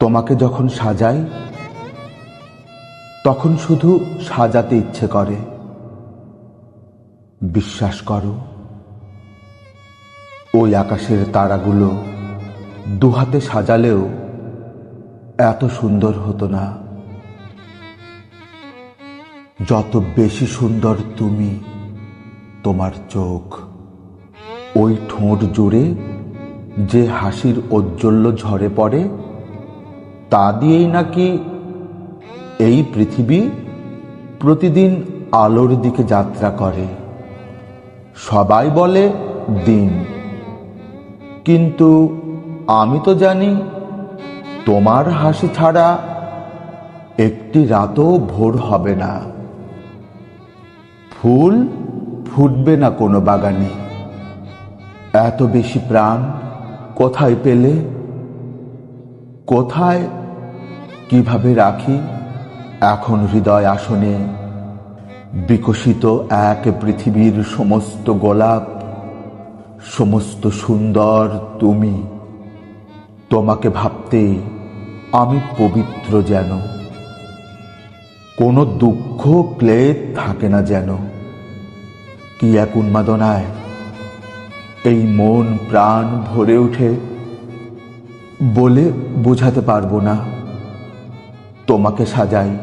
তোমাকে যখন সাজাই, তখন শুধু সাজাতে ইচ্ছে করে। বিশ্বাস করো, ওই আকাশের তারাগুলো দুহাতে সাজালেও এত সুন্দর হতো না। যত বেশি সুন্দর তুমি, তোমার চোখ, ওই ঠোঁট জুড়ে যে হাসির ঔজ্জ্বল্য ঝরে পড়ে তা দিয়েই নাকি এই পৃথিবী প্রতিদিন আলোর দিকে যাত্রা করে। সবাই বলে দিন। কিন্তু আমি তো জানি, তোমার হাসি ছাড়া একটি রাতও ভোর হবে না। ফুল ফুটবে না কোনো বাগানে। এত বেশি প্রাণ কোথায় পেলে? কোথায় কীভাবে রাখি? এখন হৃদয় আসনে বিকশিত এক পৃথিবীর সমস্ত গোলাপ, সমস্ত সুন্দর তুমি। তোমাকে ভাবতে আমি পবিত্র যেন। কোনো দুঃখ ক্লেদ থাকে না যেন। কি এক উন্মাদনায় এই মন প্রাণ ভরে ওঠে বলে বোঝাতে পারব না। তোমাকে সাজাই।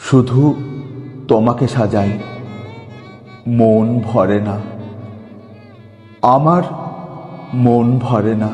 শুধু তোমাকে সাজাই। মন ভরে না। আমার মন ভরে না।